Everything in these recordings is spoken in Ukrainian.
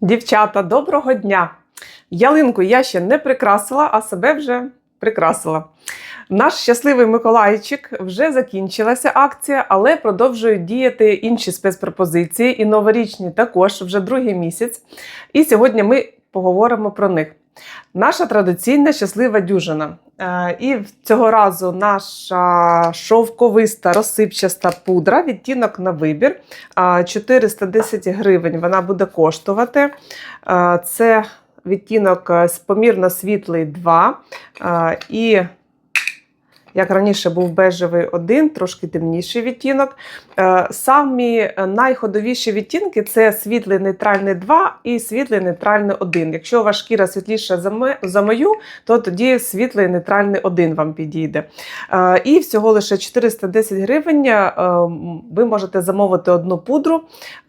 Дівчата, доброго дня! Ялинку я ще не прикрасила, а себе вже прикрасила. Наш щасливий Миколайчик вже закінчилася акція, але продовжують діяти інші спецпропозиції і новорічні також вже другий місяць. І сьогодні ми поговоримо про них. Наша традиційна щаслива дюжина. Е, І цього разу наша шовковиста розсипчаста пудра, відтінок на вибір. Е, 410 гривень вона буде коштувати. Е, Це відтінок е, помірно світлий 2. Е, І як раніше був бежевий 1, трошки темніший відтінок. Е, Самі найходовіші відтінки це світлий нейтральний 2 і світлий нейтральний 1. Якщо у вас шкіра світліша за мою, то тоді світлий нейтральний 1 вам підійде. Е, І всього лише 410 гривень е, ви можете замовити одну пудру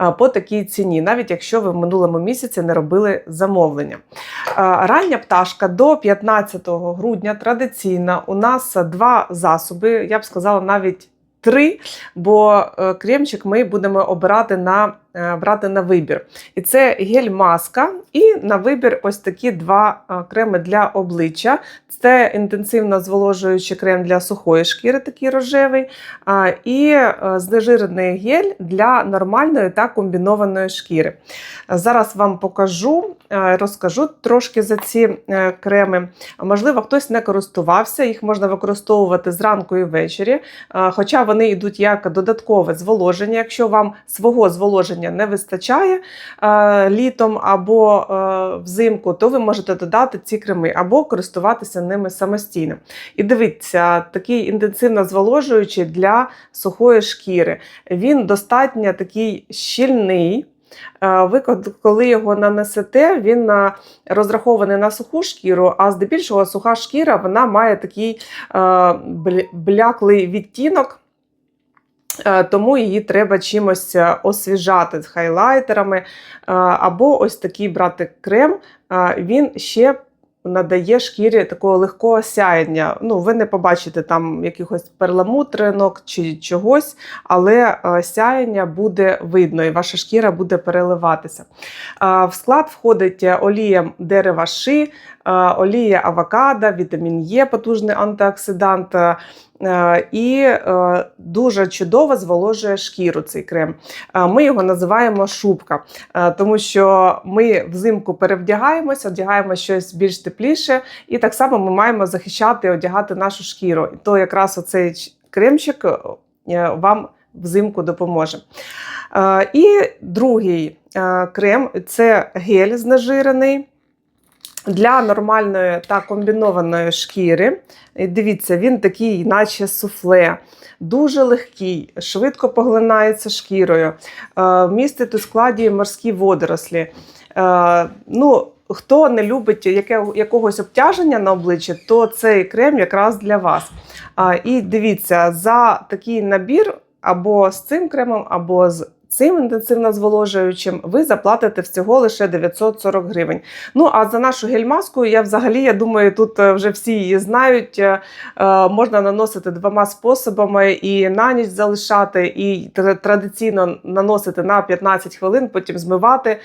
е, по такій ціні, навіть якщо ви в минулому місяці не робили замовлення. Е, Рання пташка до 15 грудня традиційна. У нас два засоби, я б сказала, навіть три, бо е, кремчик ми будемо обирати на, брати на вибір. І це гель-маска, і на вибір ось такі два е, креми для обличчя. Це інтенсивно зволожуючий крем для сухої шкіри, такий рожевий, і е, знежирений гель для нормальної та комбінованої шкіри. Зараз вам покажу, е, розкажу трошки за ці е, креми. Можливо, хтось не користувався, їх можна використовувати зранку і ввечері, е, хоча вони йдуть як додаткове зволоження. Якщо вам свого зволоження не вистачає е, літом або е, взимку, то ви можете додати ці креми або користуватися ними самостійно. І дивіться, такий інтенсивно зволожуючий для сухої шкіри. Він достатньо такий щільний. Е, Ви коли його нанесете, він розрахований на суху шкіру, а здебільшого суха шкіра вона має такий бляклий відтінок. Е, Тому її треба чимось е, освіжати з хайлайтерами. е, Або ось такий брати крем. Він ще надає шкірі такого легкого сяєння. Ну, ви не побачите там якихось перламутринок чи чогось, але сяєння буде видно, і ваша шкіра буде переливатися. В склад входить олія дерева ши, олія авокадо, вітамін Е, потужний антиоксидант. е, е, І е, дуже чудово зволожує шкіру цей крем. Е, Ми його називаємо шубка, е, тому що ми взимку перевдягаємося, одягаємо щось більш тепліше, і так само ми маємо захищати і одягати нашу шкіру. І то якраз оцей кремчик е, вам взимку допоможе. Е, І другий е, крем це гель знежирений. Для нормальної та комбінованої шкіри. Дивіться, він такий, наче суфле, дуже легкий, швидко поглинається шкірою, е, містить у складі морські водорослі. Е, Ну, Хто не любить яке, якогось обтяження на обличчі, то цей крем якраз для вас. І дивіться, за такий набір або з цим кремом, або з цим інтенсивно зволожуючим, ви заплатите всього лише 940 гривень. Ну а за нашу гель-маску, я взагалі, я думаю, тут е, вже всі її знають. е, е, Можна наносити двома способами і на ніч залишати, і традиційно наносити на 15 хвилин, потім змивати.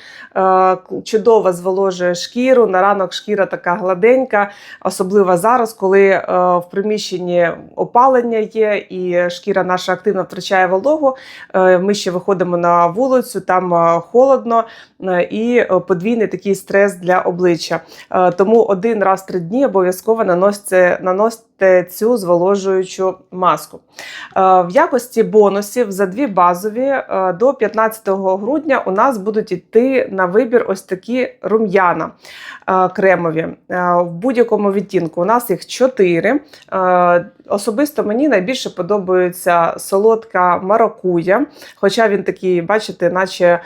Чудово зволожує шкіру. На ранок шкіра така гладенька, особливо зараз, коли в приміщенні опалення є, і шкіра наша активно втрачає вологу. Ми ще виходимо на вулицю, там е, холодно е, і е, подвійний такий стрес для обличчя. Тому один раз в три дні обов'язково наносьте, наносьте цю зволожуючу маску. Е, В якості бонусів за дві базові е, до 15 грудня у нас будуть йти на вибір ось такі рум'яна е, кремові в будь-якому відтінку. У нас їх чотири. Е, Особисто мені найбільше подобається солодка маракуя, хоча він такий, бачите, наче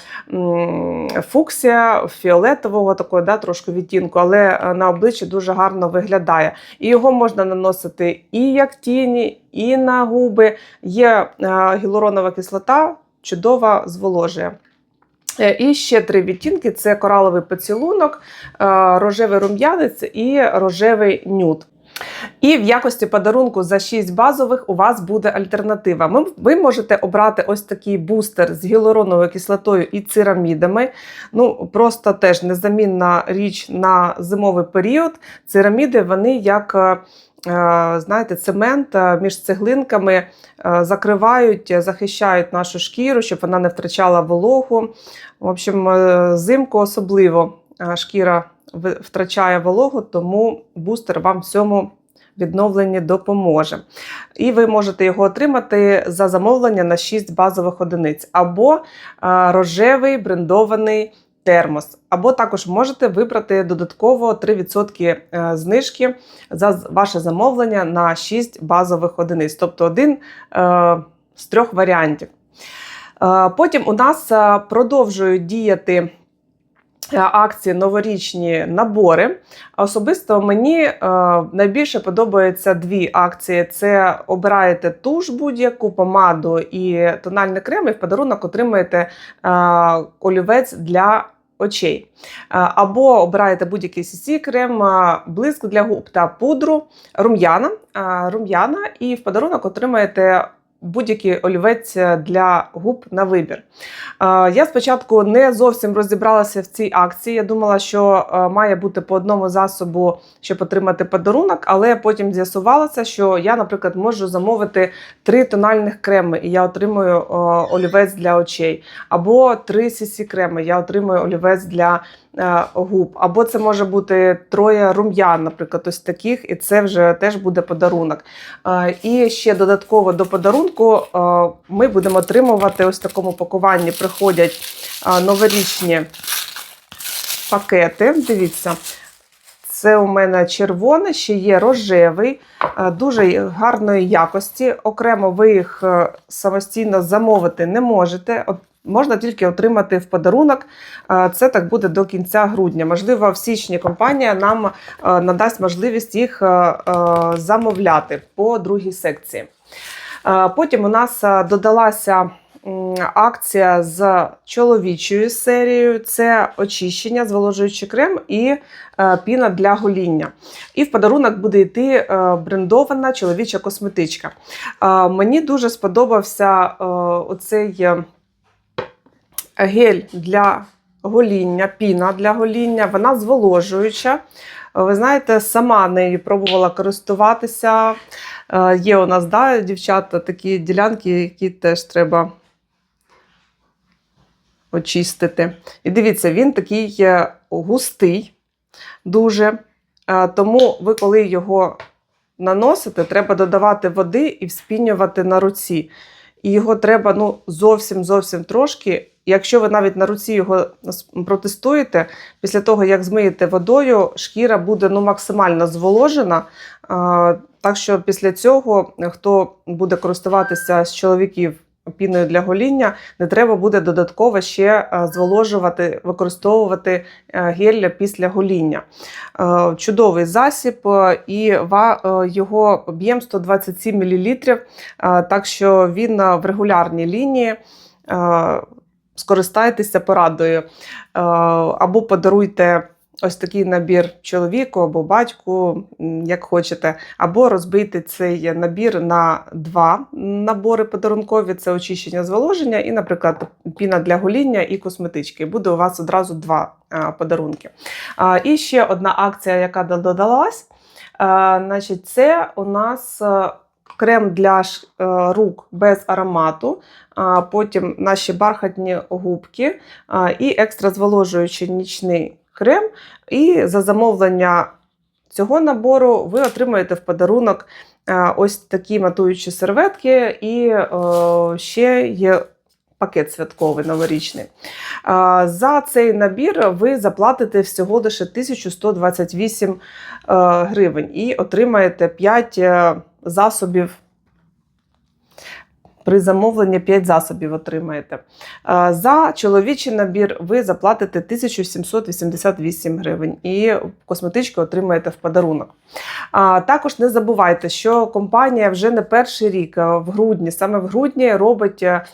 фуксія фіолетового такого, да, трошки відтінку, але на обличчі дуже гарно виглядає. І його можна наносити і як тіні, і на губи. Є гілоронова кислота, чудова зволожує. Е, І ще три відтінки: це кораловий поцілунок, е, рожевий рум'янець і рожевий нюд. І в якості подарунку за 6 базових у вас буде альтернатива. Ви можете обрати ось такий бустер з гіалуроновою кислотою і церамідами. Ну, просто теж незамінна річ на зимовий період. Цераміди, вони як. е, е, Знаєте, цемент е, між цеглинками закривають, захищають нашу шкіру, щоб вона не втрачала вологу. В общем, взимку особливо шкіра втрачає вологу, тому бустер вам в цьому відновленні допоможе. І ви можете його отримати за замовлення на 6 базових одиниць, або е, рожевий брендований термос. Або також можете вибрати додатково 3% е, знижки за ваше замовлення на 6 базових одиниць, тобто один е, з трьох варіантів. Потім у нас продовжують діяти акції новорічні набори. Особисто мені е, найбільше подобаються дві акції: це обираєте туш будь-яку помаду і тональний крем, і в подарунок отримаєте е, олівець для очей. Е, Або обираєте будь-який cc крем, е, блиск для губ та пудру, рум'яна, рум'яна, і в подарунок отримаєте. Будь-який олівець для губ на вибір. Е, Я спочатку не зовсім розібралася в цій акції. Я думала, що е, має бути по одному засобу, щоб отримати подарунок, але потім з'ясувалося, що я, наприклад, можу замовити три тональних креми, і я отримую е, олівець для очей, або три cc креми, я отримую олівець для е, губ, або це може бути троє рум'ян, наприклад, ось таких, і це вже теж буде подарунок. Е, І ще додатково до подарунку е, ми будемо отримувати ось в такому пакуванні. Приходять е, новорічні пакети. Дивіться. Це у мене червоний, ще є рожевий, е, дуже гарної якості. Окремо ви їх е, самостійно замовити не можете. Можна тільки отримати в подарунок. Це так буде до кінця грудня. Можливо, в січні компанія нам е, надасть можливість їх е, е, замовляти по другій секції. Потім у нас додалася акція з чоловічою серією: це очищення, зволожуючий крем і піна для гоління. І в подарунок буде йти брендована чоловіча косметичка. Мені дуже сподобався оцей гель для гоління, піна для гоління. Вона зволожуюча. Ви знаєте, сама нею пробувала користуватися. Е, Є у нас, да, дівчата, такі ділянки, які теж треба очистити. І дивіться, він такий е, густий, дуже. Е, Тому ви, коли його наносите, треба додавати води і вспінювати на руці. І його треба ну, зовсім зовсім Якщо ви навіть на руці його протестуєте, після того, як змиєте водою, шкіра буде ну, максимально зволожена. Так що після цього, хто буде користуватися з чоловіків піною для гоління, не треба буде додатково ще е, зволожувати, використовувати е, гель після гоління. Е, Чудовий засіб, е, і е, його об'єм 127 мл, е, так що він е, в регулярній лінії. Скористайтеся порадою. Е, Або подаруйте ось такий набір чоловіку або батьку, як хочете, або розбийте цей набір на два набори подарункові: це очищення зволоження і, наприклад, піна для гоління і косметички. Буде у вас одразу два е, подарунки. І ще одна акція, яка додалась. е, Значить, це у нас крем для е, рук без аромату, потім наші бархатні губки і екстра зволожуючий нічний крем. І за замовлення цього набору ви отримаєте в подарунок е, ось такі матуючі серветки, і е, ще є пакет святковий новорічний. За цей набір ви заплатите всього лише 1128 е, гривень і отримаєте 5 е, засобів. При замовленні 5 засобів отримаєте. За чоловічий набір ви заплатите 1788 гривень і косметичку отримаєте в подарунок. Також не забувайте, що компанія вже не перший рік в грудні, саме в грудні, робить е,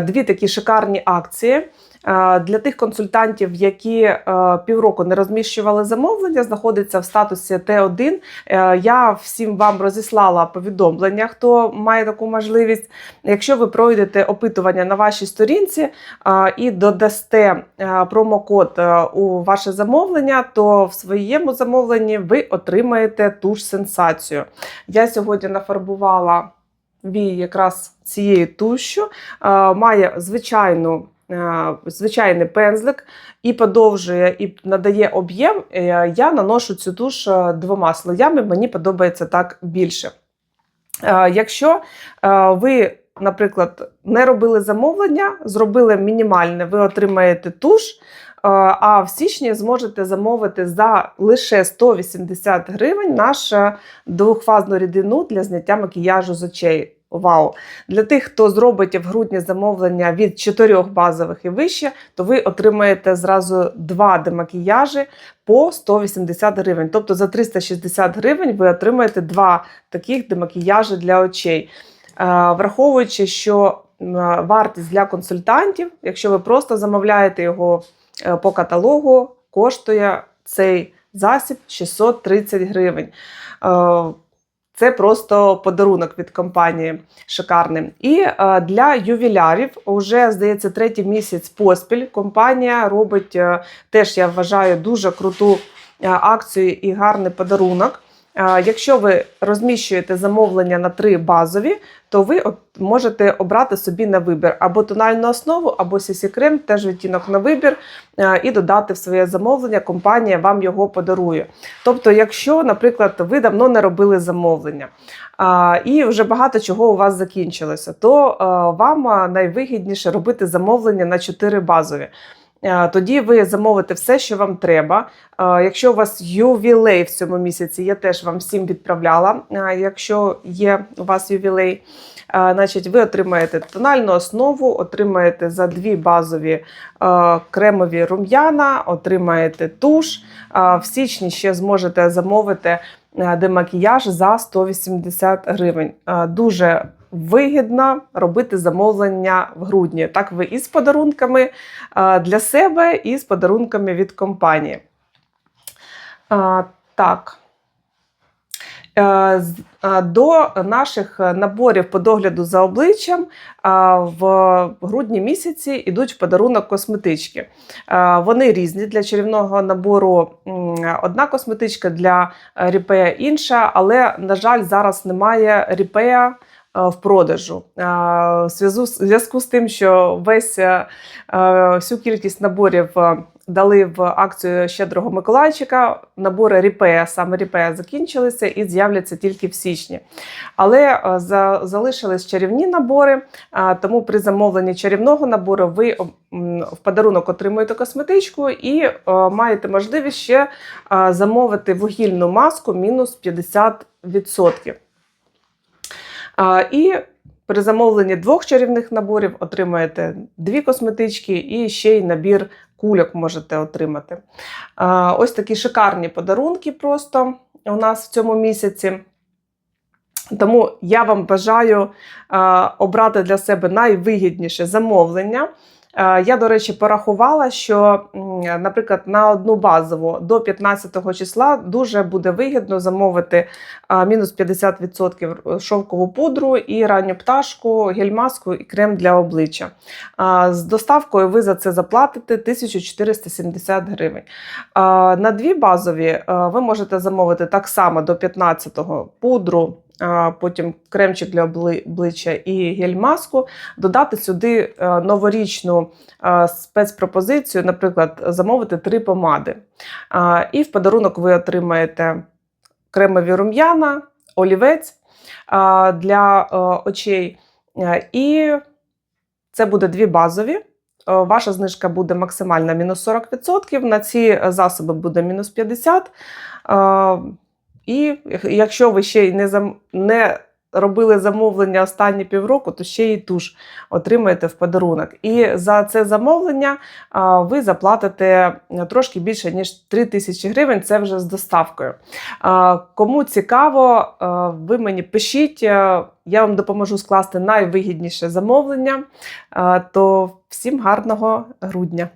дві такі шикарні акції. Е, Для тих консультантів, які е, півроку не розміщували замовлення, знаходиться в статусі Т1. Е, Я всім вам розіслала повідомлення, хто має таку можливість. Якщо ви пройдете опитування на вашій сторінці і додасте промокод у ваше замовлення, то в своєму замовленні ви отримаєте ту ж сенсацію. Я сьогодні нафарбувала вій якраз цією тушю, має звичайну. Е, Звичайний пензлик і подовжує, і надає об'єм. Е, Я наношу цю туш е, двома слоями, мені подобається так більше. Якщо ви, наприклад, не робили замовлення, зробили мінімальне, ви отримаєте туш, а в січні зможете замовити за лише 180 гривень нашу двохфазну рідину для зняття макіяжу з очей. Вау! Для тих, хто зробить в грудні замовлення від 4 базових і вище, то ви отримаєте зразу два демакіяжі по 180 гривень. Тобто за 360 гривень ви отримаєте два таких демакіяжі для очей. Е, Враховуючи, що вартість для консультантів, якщо ви просто замовляєте його е, по каталогу, коштує цей засіб 630 гривень. Це просто подарунок від компанії шикарний. І е, для ювілярів вже здається третій місяць поспіль. Компанія робить е, теж, я вважаю, дуже круту е, акцію і гарний подарунок. Якщо ви розміщуєте замовлення на три базові, то ви от можете обрати собі на вибір або тональну основу, або сісі крем, теж відтінок на вибір, і додати в своє замовлення. Компанія вам його подарує. Тобто, якщо, наприклад, ви давно не робили замовлення, і вже багато чого у вас закінчилося, то вам найвигідніше робити замовлення на 4 базові. Е, Тоді ви замовите все, що вам треба. Е, Якщо у вас ювілей в цьому місяці, я теж вам всім відправляла. е, Якщо є у вас ювілей, значить ви отримаєте тональну основу, отримаєте за дві базові кремові рум'яна, отримаєте туш. В січні ще зможете замовити демакіяж за 180 гривень. Дуже вигідно робити замовлення в грудні. Так ви і з подарунками е, для себе, і з подарунками від компанії. Е, Так. Е, До наших наборів по догляду за обличчям в грудні місяці йдуть в подарунок косметички. Вони різні для чарівного набору. Одна косметичка для ріпея інша, але, на жаль, зараз немає ріпея в продажу. Е, В зв'язку з- тим, що весь е, е, всю кількість наборів е, дали в акцію щедрого Миколайчика. Набори ріпея, саме ріпея закінчилися і з'являться тільки в січні. Але е, за, залишились чарівні набори, е, тому при замовленні чарівного набору ви в подарунок отримуєте косметичку і е, маєте можливість ще е, замовити вугільну маску мінус 50%. І при замовленні двох чарівних наборів отримаєте дві косметички і ще й набір кульок можете отримати. Ось такі шикарні подарунки просто у нас в цьому місяці. Тому я вам бажаю обрати для себе найвигідніше замовлення. Е, Я, до речі, порахувала, що, наприклад, на одну базову до 15 числа дуже буде вигідно замовити мінус 50% шовкову пудру і ранню пташку, гель-маску і крем для обличчя. З доставкою ви за це заплатите 1470 гривень. На дві базові ви можете замовити так само до 15-го пудру. Потім кремчик для обличчя і гель-маску, додати сюди е, новорічну е, спецпропозицію, наприклад, замовити три помади. І в подарунок ви отримаєте кремові рум'яна, олівець для е, очей. І це буде дві базові. Ваша знижка буде максимальна мінус 40%. На ці засоби буде мінус 50%. І якщо ви ще не, зам... не робили замовлення останні півроку, то ще й туш отримаєте в подарунок. І за це замовлення а, ви заплатите трошки більше ніж 3 тисячі гривень. Це вже з доставкою. А, Кому цікаво, а, ви мені пишіть. а, Я вам допоможу скласти найвигідніше замовлення. А, То всім гарного грудня!